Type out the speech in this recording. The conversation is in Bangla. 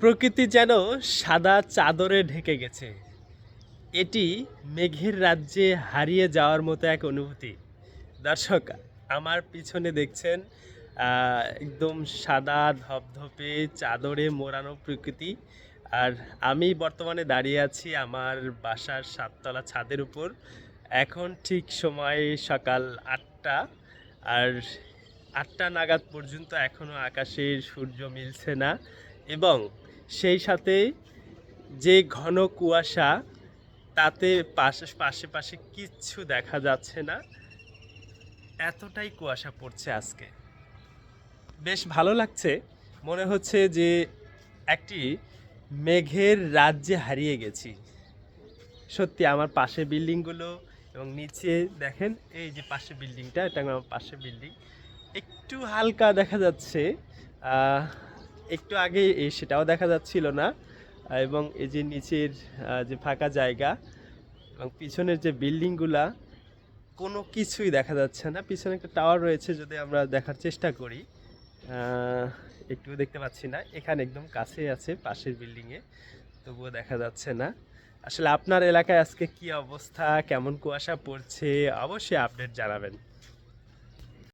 প্রকৃতি যেন সাদা চাদরে ঢেকে গেছে। এটি মেঘের রাজ্যে হারিয়ে যাওয়ার মতো এক অনুভূতি। দর্শক, আমার পিছনে দেখছেন একদম সাদা ধপধপে চাদরে মোড়ানো প্রকৃতি। আর আমি বর্তমানে দাঁড়িয়ে আছি আমার বাসার সাততলা ছাদের উপর। এখন ঠিক সময় সকাল আটটা। আর আটটা নাগাদ পর্যন্ত এখনও আকাশের সূর্য মিলছে না। এবং সেই সাথে যে ঘন কুয়াশা, তাতে পাশে পাশে পাশে কিচ্ছু দেখা যাচ্ছে না, এতটাই কুয়াশা পড়ছে আজকে। বেশ ভালো লাগছে। মনে হচ্ছে যে একটি মেঘের রাজ্যে হারিয়ে গেছি। সত্যি আমার পাশে বিল্ডিংগুলো এবং নিচে দেখেন, এই যে পাশে বিল্ডিংটা, এটা আমার পাশে বিল্ডিং। একটু হালকা দেখা যাচ্ছে। একটু আগে সেটাও দেখা যাচ্ছিল না এবং এই যে নিচের যে ফাঁকা জায়গা এবং পিছনের যে বিল্ডিংগুলা কোনো কিছুই দেখা যাচ্ছে না। পিছনে একটা টাওয়ার রয়েছে যদি আমরা দেখার চেষ্টা করি আহ, একটুও দেখতে পাচ্ছি না। এখানে একদম কাছে আছে পাশের বিল্ডিংয়ে তবুও দেখা যাচ্ছে না। আসলে আপনার এলাকায় আজকে কি অবস্থা? কেমন কুয়াশা পড়ছে? অবশ্যই আপডেট জানাবেন।